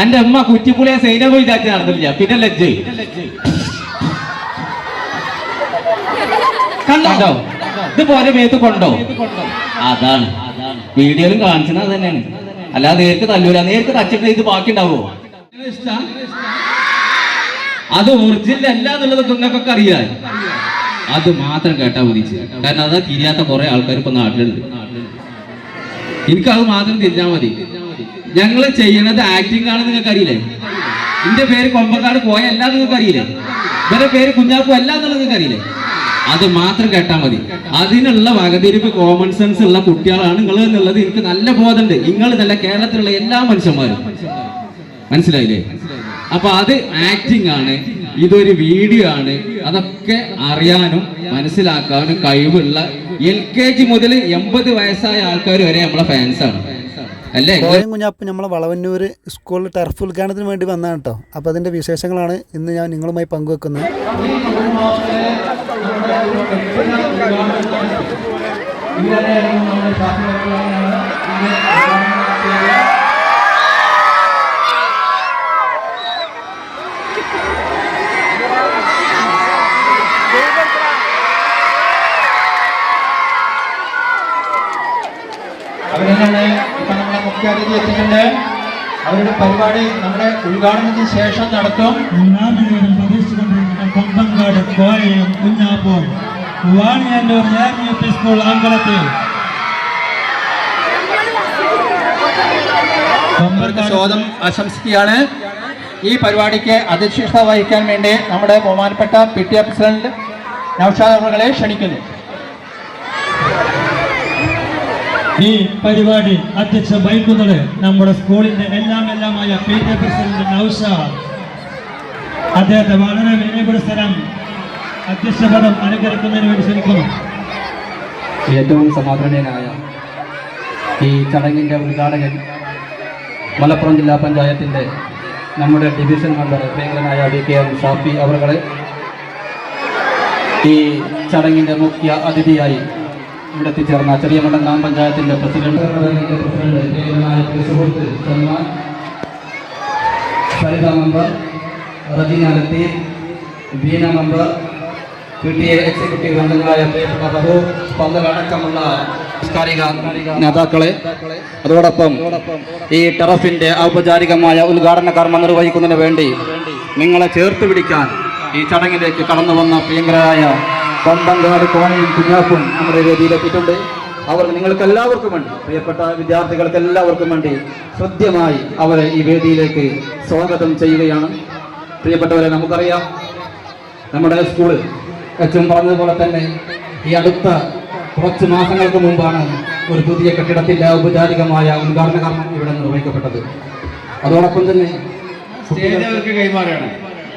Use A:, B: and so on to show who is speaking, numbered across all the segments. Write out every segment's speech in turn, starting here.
A: അന്റെ അമ്മ കുറ്റിപ്പുളിയെ പോയി ചാറ്റി നടന്നില്ല. പിന്നെ ലജ്ജ. കണ്ടോ? ഇത് പോലെ മേത്ത് കൊണ്ടോ? അതാണ്. വീഡിയോയിലും കാണിച്ചത് അത് തന്നെയാണ്. അല്ലാതെ നേരത്തെ തല്ലൂല. നേരത്തെ തച്ചിട്ട് ഇത് ബാക്കി ഉണ്ടാവോ അത് ഒറിജിനൽ അല്ല എന്നുള്ളത് നിങ്ങൾക്കൊക്കെ അറിയാൻ അത് മാത്രം കേട്ടാ മതി കാരണം അതാ തിരിയാത്ത കുറെ ആൾക്കാർ ഇപ്പൊ നാട്ടിലുണ്ട്. എനിക്ക് അത് മാത്രം തിരിഞ്ഞാൽ മതി. ഞങ്ങൾ ചെയ്യണത് ആക്ടിംഗ് ആണ് നിങ്ങൾക്ക് അറിയില്ലേ എന്റെ പേര് കൊമ്പക്കാട് കോയ അല്ല നിങ്ങൾക്ക് അറിയില്ലേ ഇവരുടെ പേര് കുഞ്ഞാപ്പു അല്ല എന്നുള്ളത് നിങ്ങൾക്ക് അറിയില്ലേ അത് മാത്രം കേട്ടാൽ മതി. അതിനുള്ള വകതിരിപ്പ് കോമൺ സെൻസ് ഉള്ള കുട്ടികളാണ് നിങ്ങൾ എന്നുള്ളത് എനിക്ക് നല്ല ബോധമുണ്ട്. നിങ്ങൾ നല്ല കേരളത്തിലുള്ള എല്ലാ മനുഷ്യന്മാരും. മനസ്സിലായില്ലേ? അപ്പൊ അത് ആക്ടിംഗ് ആണ് ഇതൊരു വീഡിയോ ആണ്. അതൊക്കെ അറിയാനും മനസ്സിലാക്കാനും കഴിവുള്ള എൽ കെ ജി മുതൽ എൺപത് വയസ്സായ ആൾക്കാർ വരെ നമ്മളെ ഫാൻസ് ആണ്. അല്ലേ?
B: കോയം കുഞ്ഞാപ്പ് നമ്മളെ വളവന്നൂർ സ്കൂളിൽ ടർഫ് ഉദ്ഘാടനത്തിന് വേണ്ടി വന്നതാണ് കേട്ടോ. അപ്പോൾ അതിന്റെ വിശേഷങ്ങളാണ് ഇന്ന് ഞാൻ നിങ്ങളുമായി പങ്കുവെക്കുന്നത്.
C: അവരെന്നാണ് മുഖ്യ അതിഥി എത്തിയിട്ടുണ്ട്. അവരുടെ പരിപാടി നമ്മുടെ ഉദ്ഘാടനത്തിന് ശേഷം നടത്തും.
D: നാമിനോടും പ്രതീക്ഷിച്ചുകൊണ്ടിരിക്കുന്ന Kombankad കോഴയും Kunjappur Vaniyallur language P school
C: അമ്പലത്തിൽ. സ്വാഗതം ആശംസിക്കുകയാണ്. ഈ പരിപാടിക്ക് അധ്യക്ഷത വഹിക്കാൻ വേണ്ടി നമ്മുടെ ബഹുമാനപ്പെട്ട പി ടി പ്രസിഡന്റ് നൌഷാദ് ക്ഷണിക്കുന്നു.
D: ഈ പരിപാടി അധ്യക്ഷം വഹിക്കുന്നത് നമ്മുടെ സ്കൂളിന്റെ എല്ലാം എല്ലാമായ പി ടി പ്രസിഡന്റ് നൌഷാദ് അദ്ദേഹത്തെ വളരെ വിനയപുരസ്സരം അധ്യക്ഷപദം അനുകരിക്കുന്നതിന് വേണ്ടി ശ്രമിക്കുന്നു.
E: ഏറ്റവും സമാധാനനായ ഈ ചടങ്ങിന്റെ ഉദ്ഘാടകൻ മലപ്പുറം ജില്ലാ പഞ്ചായത്തിന്റെ നമ്മുടെ ഡിവിഷൻ മെമ്പർ പ്രിയങ്കരനായ വി കെ എം ഷാഫി അവറുകളെ ഈ ചടങ്ങിന്റെ മുഖ്യ അതിഥിയായി ഇവിടെ എത്തിച്ചേർന്ന ചെറിയമണ്ഡം മണ്ഡലം ഗ്രാമപഞ്ചായത്തിന്റെ പ്രസിഡന്റ്. സുഹൃത്ത് Salman Saritha member Rajeena Latheef Beena member P T executive അംഗങ്ങളായ ബഹു പന്തലടക്കമുള്ള സാംസ്കാരിക നേതാക്കളെ അതോടൊപ്പം ഈ ടെറഫിന്റെ ഔപചാരികമായ ഉദ്ഘാടന കർമ്മം നിർവഹിക്കുന്നതിന് വേണ്ടി നിങ്ങളെ ചേർത്ത് പിടിക്കാൻ ഈ ചടങ്ങിലേക്ക് കടന്നു വന്ന പ്രിയങ്കരായ കൊമ്പങ്കാട് കോണയും കുഞ്ഞാപ്പും നമ്മുടെ വേദിയിലെത്തിയിട്ടുണ്ട്. അവർ നിങ്ങൾക്ക് എല്ലാവർക്കും വേണ്ടി പ്രിയപ്പെട്ട വിദ്യാർത്ഥികൾക്ക് എല്ലാവർക്കും വേണ്ടി ഹൃദ്യമായി അവരെ ഈ വേദിയിലേക്ക് സ്വാഗതം ചെയ്യുകയാണ്. പ്രിയപ്പെട്ടവരെ നമുക്കറിയാം നമ്മുടെ സ്കൂൾ അച്ഛൻ പറഞ്ഞതുപോലെ തന്നെ ഈ അടുത്ത കുറച്ച് മാസങ്ങൾക്ക് മുമ്പാണ് ഒരു പുതിയ കെട്ടിടത്തിന്റെ ഔപചാരികമായ ഉദ്ഘാടന കർമ്മം ഇവിടെ നിർവഹിക്കപ്പെട്ടത്. അതോടൊപ്പം തന്നെ
F: സ്റ്റേജ് അവർക്ക് കൈമാറുകയാണ്.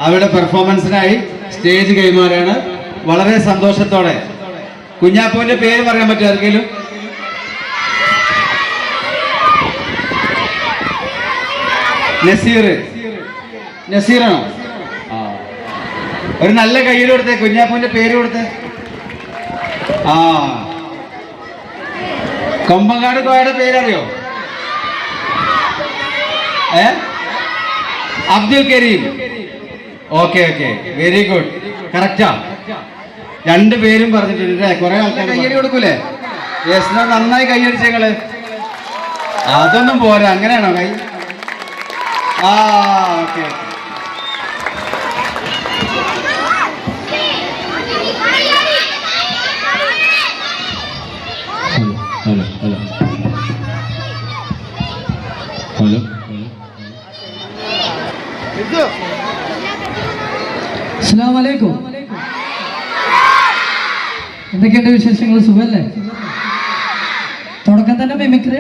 F: അവരുടെ പെർഫോമൻസിനായി സ്റ്റേജ് കൈമാറുകയാണ്. വളരെ സന്തോഷത്തോടെ. കുഞ്ഞാപ്പോന്റെ പേര് പറയാൻ പറ്റുമോ ആർക്കെങ്കിലും? നസീർ നസീറാണോ? ഒരു നല്ല കയ്യിൽ കൊടുത്തേ കുഞ്ഞാപ്പൂന്റെ പേര് കൊടുത്തേ. ആ. കൊമ്പങ്കാട് കോയയുടെ പേരറിയോ? ഏ? Abdul Kareem. Okay okay. Very good. Correct? രണ്ട് പേരും പറഞ്ഞിട്ടുണ്ട് അല്ലേ കുറെ ആൾക്കാർ കയ്യടി കൊടുക്കൂലേ? യെസ് നന്നായി നിങ്ങൾ അതൊന്നും പോരാ അങ്ങനെയാണോ കൈ? ആ ഓക്കെ
A: ഹലോ
G: എന്തൊക്കെയുണ്ട് വിശേഷങ്ങൾ? സുഖല്ലേ തുടക്കം തന്നെ മിമിക്രി.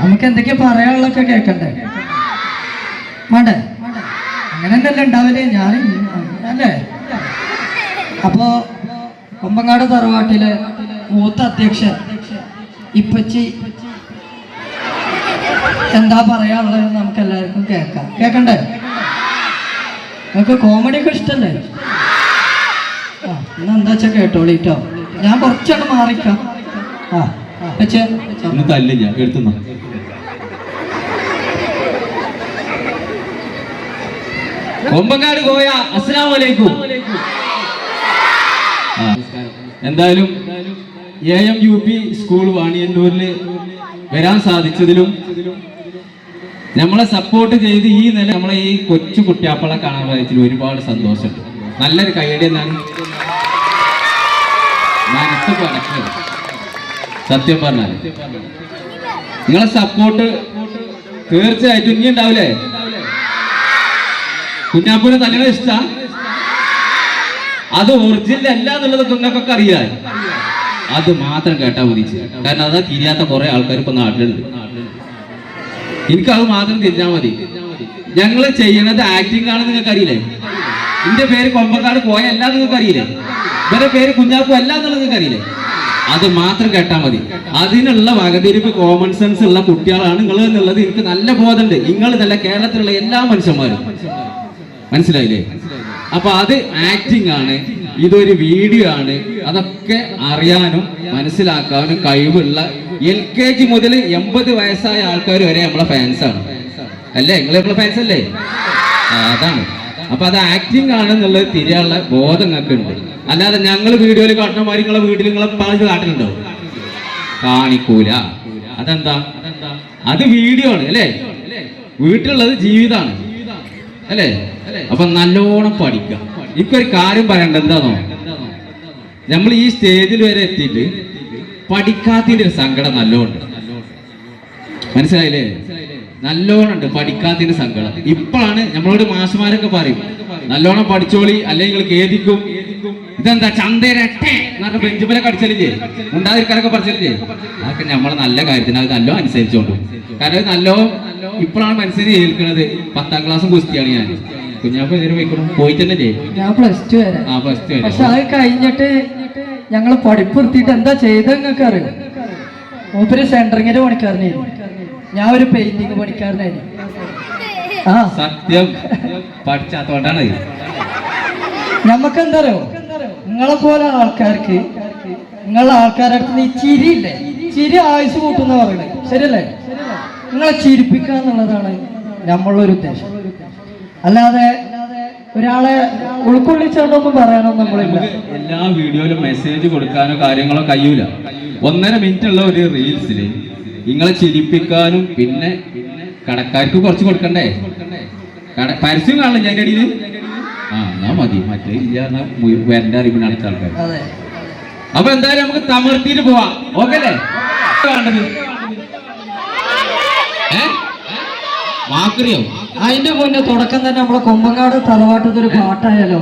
G: നമുക്ക് എന്തൊക്കെയാ പറയാനുള്ളൊക്കെ കേൾക്കണ്ടേ? വേണ്ടേ? അങ്ങനെ തന്നെയല്ലേ ഉണ്ടാവില്ലേ? ഞാൻ അല്ലേ? അപ്പോ കൊമ്പങ്ങാട് തറവാട്ടിലെ മൂത്ത അധ്യക്ഷൻ ഇപ്പച്ചി. എന്താ പറയാനുള്ളത് നമുക്ക് എല്ലാവർക്കും കേൾക്കാം. കേൾക്കണ്ടേ? നിങ്ങൾക്ക് കോമഡിയൊക്കെ ഇഷ്ടല്ലേ? എന്നാ എന്താ വെച്ചാ കേട്ടോളിട്ടോ ഞാൻ കുറച്ചങ്ങ് മാറിക്കാം. ആ വെച്ചേ.
A: തല്ലില്ല എടുത്തുന്നോ കൊമ്പങ്കാട് കോയ അസ്സലാം വലൈക്കും എന്തായാലും A M U P school വാണിയന്നൂരിൽ വരാൻ സാധിച്ചതിലും നമ്മളെ സപ്പോർട്ട് ചെയ്ത് ഈ നില നമ്മളെ ഈ കൊച്ചു കുട്ടിയാപ്പളെ കാണാൻ സാധിച്ചതിൽ ഒരുപാട് സന്തോഷമുണ്ട്. നല്ലൊരു എന്നാണ് സത്യം പറഞ്ഞാൽ നിങ്ങളെ സപ്പോർട്ട് തീർച്ചയായിട്ടും ഇനി ഉണ്ടാവില്ലേ? കുഞ്ഞാപ്പൂനെ തന്നെ ഇഷ്ട? അത് ഒറിജിനൽ അല്ല എന്നുള്ളത് നിങ്ങൾക്കൊക്കെ അറിയാൻ അത് മാത്രം കേട്ടാ മതി കാരണം അതാ തിരിയാത്ത കുറെ ആൾക്കാർ ഇപ്പൊ നാട്ടിലുണ്ട്. എനിക്ക് അത് മാത്രം തിരിഞ്ഞാൽ മതി. ഞങ്ങൾ ചെയ്യണത് ആക്ടിങ് ആണെന്ന് നിങ്ങൾക്ക് അറിയില്ലേ എന്റെ പേര് കൊമ്പക്കാട് പോയ അല്ല നിങ്ങൾക്ക് അറിയില്ലേ? ഇവരെ പേര് കുഞ്ഞാപ്പു എന്നുള്ളത് നിങ്ങൾക്ക് അറിയില്ലേ? അത് മാത്രം കേട്ടാൽ മതി. അതിനുള്ള വകതിരിപ്പ് കോമൺ സെൻസ് ഉള്ള കുട്ടികളാണ് നിങ്ങൾ എന്നുള്ളത് എനിക്ക് നല്ല ബോധമുണ്ട്. നിങ്ങൾ നല്ല കേരളത്തിലുള്ള എല്ലാ മനുഷ്യന്മാരും. മനസ്സിലായില്ലേ? അപ്പൊ അത് ആക്ടിങ് ആണ് ഇതൊരു വീഡിയോ ആണ്. അതൊക്കെ അറിയാനും മനസ്സിലാക്കാനും കഴിവുള്ള എൽ കെ ജി മുതൽ എൺപത് വയസ്സായ ആൾക്കാർ വരെ നമ്മളെ ഫാൻസ് ആണ്. അല്ലേ? നിങ്ങൾ നമ്മളെ ഫാൻസ് അല്ലേ? അതാണ്. അപ്പൊ അത് ആക്ടിങ് ആണെന്നുള്ളത് തിരിയാനുള്ള ബോധം നിങ്ങൾക്ക് ഉണ്ട് അല്ലാതെ ഞങ്ങൾ വീഡിയോയിൽ കാട്ടുന്ന മാതിരി നിങ്ങളെ വീട്ടിൽ നിങ്ങളെ പറഞ്ഞ് കാട്ടുന്നുണ്ടോ കാണിക്കൂല. അതെന്താ? അത് വീഡിയോ ആണ് അല്ലേ? വീട്ടിലുള്ളത് ജീവിതമാണ് അല്ലേ? അപ്പൊ നല്ലോണം പഠിക്കാം. ഇക്കൊരു കാര്യം പറയണ്ട എന്താണോ നമ്മൾ ഈ സ്റ്റേജിൽ വരെ എത്തിയിട്ട് പഠിക്കാത്തതിന്റെ ഒരു സങ്കടം നല്ലോണം മനസ്സിലായില്ലേ? നല്ലോണം ഉണ്ട് പഠിക്കാത്തതിന്റെ സങ്കടം. ഇപ്പോഴാണ് നമ്മളോട് മാഷമാരൊക്കെ പറയും നല്ലോണം പഠിച്ചോളി അല്ലെങ്കിൽ നിങ്ങൾ കേദിക്കും ഇതെന്താ ചന്തേരട്ടെ എന്നൊക്കെ ബെഞ്ചുമലൊക്കെ കടിച്ചല്ലേ ഉണ്ടാതിരിക്കാനൊക്കെ പഠിച്ചല്ലേ അതൊക്കെ നമ്മളെ നല്ല കാര്യത്തിന് അത് നല്ലോ അനുസരിച്ചോണ്ട്. കാരണം നല്ലോ ഇപ്പോഴാണ് മനസ്സിന് ഏൽക്കുന്നത് പത്താം ക്ലാസ് കുസ്തിയാണ് ഞാൻ. കുഞ്ഞാപ്പ് ഇതിന് പോയിക്കണം? പോയിട്ടല്ലേ?
G: ഞാൻ പ്ലസ് ടു വരെ.
A: ആ പ്ലസ് ടു
G: പക്ഷെ അത് കഴിഞ്ഞിട്ട് ഞങ്ങൾ പഠിപ്പ് നിർത്തിയിട്ട് എന്താ ചെയ്തത് നിങ്ങൾക്ക് അറിയാം? മൂപ്പര് സെന്ററിങ്ങിന്റെ പണിക്കാരനായിരുന്നു. ഞാൻ ഒരു പെയിന്റിങ് പണിക്കാരനായിരുന്നു. ആ.
A: സത്യം. പഠിച്ചാത്തോണ്ടാണ്.
G: നമുക്ക് എന്താ അറിയോ നിങ്ങളെ പോലെ ആൾക്കാർക്ക് നിങ്ങളെ ആൾക്കാരുടെ അടുത്ത് ഈ ചിരി ഇല്ലേ? ചിരി ആയുസ് കൂട്ടുന്ന പറയുന്നത് ശരിയല്ലേ? നിങ്ങളെ ചിരിപ്പിക്കുക എന്നുള്ളതാണ് ഒരു ഉദ്ദേശം. അല്ലാതെ ഒരാളെ ഉൾക്കൊള്ളിച്ചോണ്ടൊന്നും പറയാനൊന്നും നമ്മളില്ല.
A: എല്ലാ വീഡിയോയിലും മെസ്സേജ് കൊടുക്കാനോ കാര്യങ്ങളോ കഴിയൂല. ഒന്നര മിനിറ്റ് ഉള്ള ഒരു റീൽസിൽ നിങ്ങളെ ചിരിപ്പിക്കാനും പിന്നെ കടക്കാർക്ക് കുറച്ച് കൊടുക്കണ്ടേ? കട പരസ്യം കാണില്ല ഞാൻ അടിയിൽ ആ എന്നാ മതി. മറ്റേ ഇല്ല എന്നാ വരണ്ട അറിവിന് അടുത്ത ആൾക്കാർ അപ്പൊ എന്തായാലും നമുക്ക് തമർത്തിട്ട് പോവാം. ഓക്കെ അല്ലേ? വേണ്ടത്.
G: അതിന്റെ മുന്നേ തുടക്കം തന്നെ നമ്മളെ കൊമ്പങ്ങാട് തലവാട്ടത്തൊരു പാട്ടായാലോ?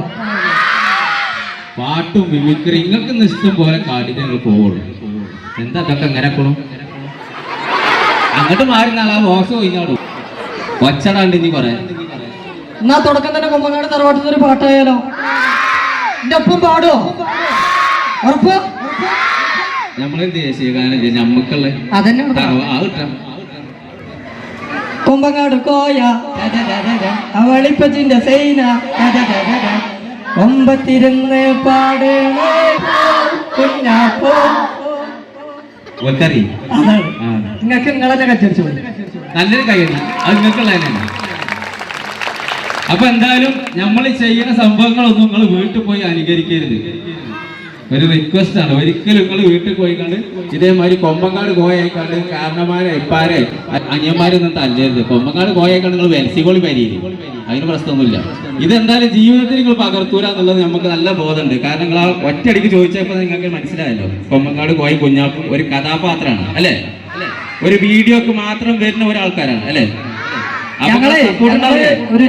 A: പാട്ടും മിമിക്രി നിങ്ങൾക്ക് ഇഷ്ടം പോലെ കാട്ടിട്ട് നിങ്ങൾ പോവുള്ളൂ. എന്താ അതൊക്കെ എങ്ങനെ പോണു? അങ്ങോട്ട് മാറി ആ മോശം കഴിഞ്ഞാടു ഒച്ചടാണ്ട് ഇനി കൊറേ.
G: എന്നാ തുടക്കം തന്നെ കുമ്പങ്ങാട് കൊമ്പങ്ങാട് ഒരു പാട്ടായാലോ? എന്റെ ഒപ്പം പാടോ ഉറപ്പ്?
A: നമ്മളെന്ത് ദേശീയ ഗാനം ഞമ്മക്കുള്ള
G: അതന്നെ. കൊമ്പങ്ങാട് കോയ. അവളിപ്പച്ചിന്റെ സൈന. കൊമ്പത്തിരുന്ന് പാടേ. കുഞ്ഞാപ്പോ
A: പോ
G: അതാണ് നിങ്ങൾക്ക് നിങ്ങളെ കച്ചടിച്ചു
A: നല്ലൊരു കൈയ്യടി. അത് നിങ്ങൾക്കുള്ള അപ്പൊ എന്തായാലും നമ്മൾ ചെയ്യുന്ന സംഭവങ്ങളൊന്നും നിങ്ങൾ വീട്ടിൽ പോയി അനുകരിക്കരുത്. ഒരു റിക്വസ്റ്റ് ആണ്. ഒരിക്കലും നിങ്ങൾ വീട്ടിൽ പോയി കണ്ട് ഇതേമാതിരി കൊമ്പങ്കാട് കോയക്കാണ്ട് കാരണമാരെ ഇപ്പാരെ അനിയന്മാരൊന്നും തല്ലരുത്. കൊമ്പങ്കാട് കോയായിക്കാണ്ട് നിങ്ങൾ വെൽസിക്കോളി പരിയില്ല? അതിന് പ്രശ്നമൊന്നുമില്ല. ഇതെന്തായാലും ജീവിതത്തിൽ നിങ്ങൾ പകർത്തൂല എന്നുള്ളത് നമുക്ക് നല്ല ബോധമുണ്ട്. കാരണം നിങ്ങൾ ആ ഒറ്റയടിക്ക് ചോദിച്ചപ്പോൾ നിങ്ങൾക്ക് മനസ്സിലായല്ലോ. കൊമ്പങ്ങാട് കോയ കുഞ്ഞാപ്പ് ഒരു കഥാപാത്രമാണ് അല്ലേ? ഒരു വീഡിയോക്ക് മാത്രം വരുന്ന ഒരാൾക്കാരാണ് അല്ലേ?
G: ഞങ്ങളെ
A: ഞങ്ങൾ?
G: ഒരു.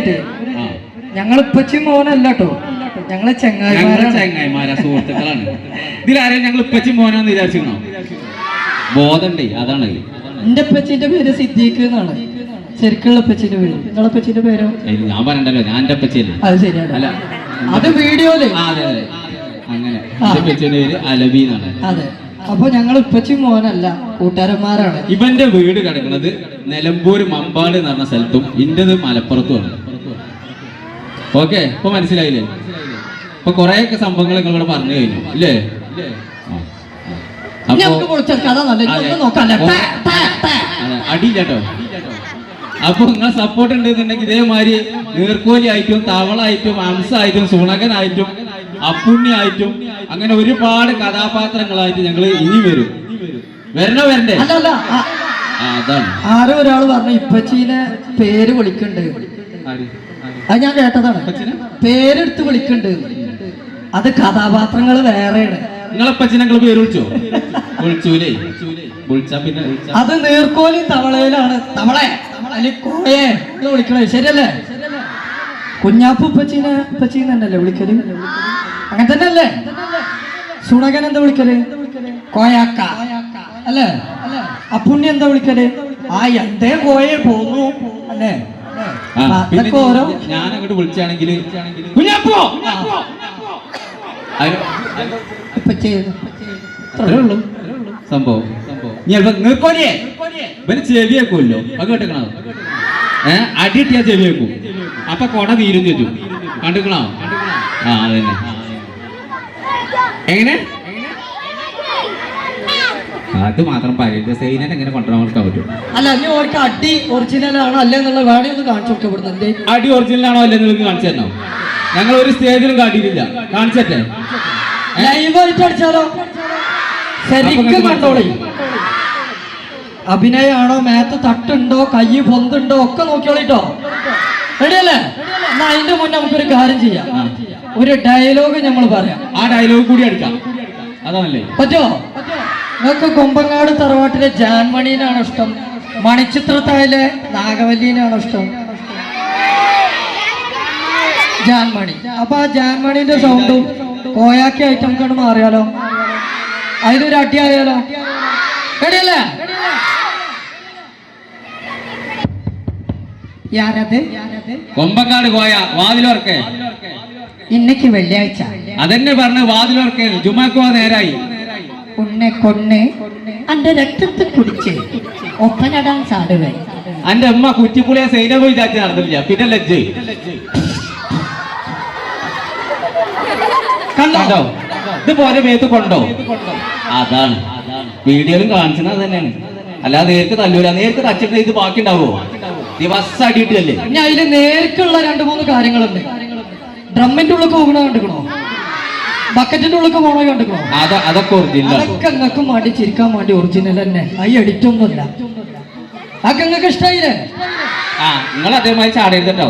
G: ഞങ്ങൾ ഇപ്പച്ചി മോനല്ല കേട്ടോ
A: ഞങ്ങൾ
G: ഞങ്ങൾ
A: ചങ്ങായിമാരാ സുഹൃത്തുക്കളാണ്. ഇതിലാരെയും ഞങ്ങൾ ഇപ്പച്ചി മോനാന്ന് വിചാരിച്ചിരുന്നോ? ബോധണ്ടേ അതാണ്.
G: എന്റെ ഉപ്പച്ചിന്റെ പേര് സിദ്ദീഖ് എന്നാണ്. ശരിക്കുള്ള ഉപ്പച്ചിന്റെ പേര്. നിങ്ങളെ ഉപ്പച്ചിന്റെ പേരോ?
A: ഞാൻ പറയണ്ടല്ലോ ഞാൻ എന്റെ അപ്പച്ചിയല്ലേ
G: അത് ശരിയാണ്.
A: അല്ല.
G: അത് വീഡിയോയിൽ.
A: ആ അതെ അതെ. അങ്ങനെ. എന്റെ അപ്പച്ചിയുടെ പേര് അലബി എന്നാണ്.
G: അതെ. അപ്പൊ ഞങ്ങൾ ഉപ്പച്ചി മോനല്ല കൂട്ടുകാരന്മാരാണ്.
A: ഇവന്റെ വീട് കിടക്കുന്നത് നിലമ്പൂർ മമ്പാട് എന്ന് പറഞ്ഞ സ്ഥലത്തും ഇന്റത് മലപ്പുറത്തുമാണ് ഓക്കെ ഇപ്പൊ മനസ്സിലായില്ലേ? ഇപ്പൊ കൊറേയൊക്കെ സംഭവങ്ങൾ നിങ്ങളിവിടെ പറഞ്ഞു കഴിഞ്ഞു ഇല്ലേ.
G: ഇനി
A: അപ്പൊ ആയിട്ടും അപ്പൊ നിങ്ങൾ സപ്പോർട്ട് ഉണ്ടെന്നുണ്ടെങ്കിൽ ഇതേമാതിരി നീർക്കോലിയായിട്ടും തവളായിട്ടും ഹംസായിട്ടും സുണകനായിട്ടും അപ്പുണ്യായിട്ടും അങ്ങനെ ഒരുപാട് കഥാപാത്രങ്ങളായിട്ട് ഞങ്ങൾ ഇനി വരും. വരണോ വരണ്ടേ? അതാണ്.
G: ആരോ ഒരാൾ പറഞ്ഞു ഇപ്പച്ചീനെ പേര് വിളിക്കണ്ടേ? അത് ഞാൻ കേട്ടതാണ്. പേരെടുത്ത് വിളിക്കണ്ട്. അത് കഥാപാത്രങ്ങൾ വേറെയാണ്.
A: നിങ്ങളെ ഞങ്ങൾ പേര് വിളിച്ചോ വിളിച്ചൂലേ വിളിച്ചാ. പിന്നെ
G: അത് നീർക്കോലി തവളയിലാണ്. തവളെ അല്ലെങ്കിൽ കോയെ? എന്ന് വിളിക്കണേ ശരിയല്ലേ? കുഞ്ഞാപ്പു ഉപ്പച്ചീനെ ഉപ്പച്ചീന്ന് തന്നെയല്ലേ വിളിക്കൽ? അങ്ങനെ തന്നെയല്ലേ? സുണകൻ എന്താ വിളിക്കൽ? കോയാക്ക. അല്ലേ? അപ്പുണ്ണി എന്താ വിളിക്കൽ? ആ എന്തേ കോയെ പോന്നു. അല്ലേ? അതൊക്കെ ഓരോ
A: ഞാൻ അങ്ങോട്ട് വിളിച്ചാണെങ്കിൽ കുഞ്ഞാപ്പോ അതിന്
G: ഉപ്പച്ചി
A: അത്രേ ഉള്ളൂ സംഭവം. നിർക്കോലിയേ. ഇവന് ചെവി വെക്കുമല്ലോ. അത് കേട്ടിക്കണോ? ഏ? അടി ഇട്ടിയാ ചെവി വെക്കും. അപ്പൊ കൊട തീരും ചോദിച്ചു കണ്ടിക്കണോ? ആ അതന്നെ എങ്ങനെ? അത് മാത്രം പറയില്ല സൈനൻ എങ്ങനെ കൊണ്ടുവരാൻ കൊടുക്കാൻ പറ്റും
G: അല്ല ഇനി ഓർക്ക് അടി ഒറിജിനൽ ആണോ അല്ലേ എന്നുള്ള വേണേ ഒന്ന് കാണിച്ചു കൊടുക്കാൻ ഇവിടുന്ന്.
A: അടി ഒറിജിനൽ ആണോ അല്ലെന്ന് നിങ്ങൾക്ക് കാണിച്ചു തരണോ? ഞങ്ങൾ ഒരു സ്റ്റേജിലും കാട്ടിയിട്ടില്ല. കാണിച്ചേ
G: ലൈവായിട്ട് അടിച്ചാലോ ശരിക്കും കണ്ടോളി. അഭിനയാണോ? മേത്ത് തട്ടുണ്ടോ? കൈ പൊന്തുണ്ടോ? ഒക്കെ നോക്കിയോളിട്ടോ. റെഡിയല്ലേ? എന്നാ അതിന്റെ മുന്നേ നമുക്കൊരു കാര്യം ചെയ്യാം. ഒരു ഡയലോഗ് നമ്മൾ പറയാം.
A: ആ ഡയലോഗ് കൂടി എടുക്കാം. അതാണല്ലേ?
G: പറ്റോ? നിങ്ങൾക്ക് കൊമ്പങ്ങാട് തറവാട്ടിലെ ജാൻമണീനാണോ ഇഷ്ടം. മണിച്ചിത്രത്തായിലെ നാഗവല്ലീനാണോ ഇഷ്ടം. ജാൻമണി. അപ്പൊ ആ ജാൻമണിന്റെ സൗണ്ടും കോയാക്കി ഐറ്റം കൊണ്ട് മാറിയാലോ? അതിലൊരു അടി ആയാലോ? റെഡിയല്ലേ? കോയ
A: കൊമ്പക്കാട് പോയ വാതിലോർക്കെ.
G: ഇന്നക്ക് വെള്ളിയാഴ്ച.
A: അതെന്നെ പറഞ്ഞ് വാതിലോർക്കെ ജുമാക്കോ നേരായി.
G: ഉന്നെ കൊണ്ണ് അന്റെ രക്തത്തിൽ കുടിച്ച് ഒപ്പനടാൻ സാടുവേ
A: അന്റെ അമ്മ കുറ്റിപ്പുളിയെ സൈനവ് പോയി ചാച്ചി നടന്നില്ല പിന്നെ ലജ്ജ്. കണ്ടോ? ഇത് പോലെ മേത്ത് കൊണ്ടോ? അതാണ്. വീഡിയോയിലും കാണിച്ചത് അത് തന്നെയാണ് അല്ലാതെ നേർക്ക് തല്ലൂല. നേർക്ക് തച്ചിട്ട് ഇത് ബാക്കി ഉണ്ടാവോ ദിവസം അടിയിട്ടല്ലേ
G: ഇനി അതിൽ നേർക്കുള്ള രണ്ട് മൂന്ന് കാര്യങ്ങളുണ്ട്. ഡ്രമ്മിന്റെ ഉള്ളിൽ പോകണോ കണ്ടുക്കണോ? ബക്കറ്റിന്റെ ഉള്ളിൽ പോകണോ കണ്ടുക്കണോ?
A: അത അതൊക്കെ ഒറിജിനൽ
G: അതൊക്കെ നിങ്ങൾക്ക് വേണ്ടി ചിരിക്കാൻ വേണ്ടി ഒറിജിനൽ തന്നെ. ഐ എഡിറ്റ് ഒന്നുമില്ല അതൊക്കെ നിങ്ങൾക്ക് ഇഷ്ടായില്ലേ?
A: ആ നിങ്ങൾ അതേമാതിരി ചാടരുത് കേട്ടോ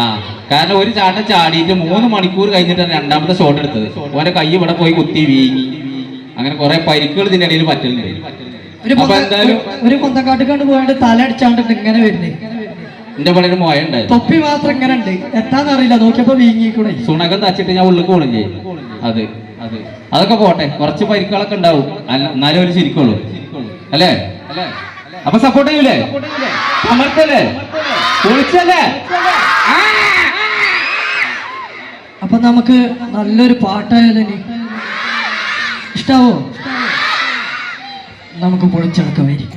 A: ആ കാരണം ഒരു ചാട്ടം ചാടിയിട്ട് മൂന്ന് മണിക്കൂർ കഴിഞ്ഞിട്ടാണ് രണ്ടാമത്തെ ഷോട്ട് എടുത്തത്. ഓന്റെ കൈ ഇവിടെ പോയി കുത്തി വീങ്ങി. അങ്ങനെ കുറെ പരിക്കുകൾ ഇതിന്റെ ഇടയിൽ പറ്റലുണ്ട്. അപ്പൊ എന്തായാലും
G: ഒരു പൊന്തക്കാട്ട് കണ്ട് തല അടിച്ചാണ്ട് ഇങ്ങനെ വരുന്നേ.
A: എന്റെ പണി ഒരു മോയ ഉണ്ടായിരുന്നു.
G: തൊപ്പി മാത്രം ഇങ്ങനെ ഉണ്ട്. എത്താന്നറിയില്ല നോക്കിയപ്പോ വീങ്ങിക്കൂടെ.
A: സുണകം തച്ചിട്ട് ഞാൻ ഉള്ളിൽ പോകണം ചെയ്യും. അത്. അത് അതൊക്കെ പോട്ടെ. കുറച്ച് പരിക്കുകളൊക്കെ ഉണ്ടാവും. അല്ല എന്നാലും ഒരു ചിരിക്കുള്ളൂ. അല്ലേ? അപ്പൊ സപ്പോർട്ട് ചെയ്യൂലേ? അമർത്തല്ലേ? പൊളിച്ചല്ലേ
G: അപ്പൊ നമുക്ക് നല്ലൊരു പാട്ടായാലും ഇഷ്ടാവോ? നമുക്ക് പൊളിച്ചെടുക്കാൻ വരും.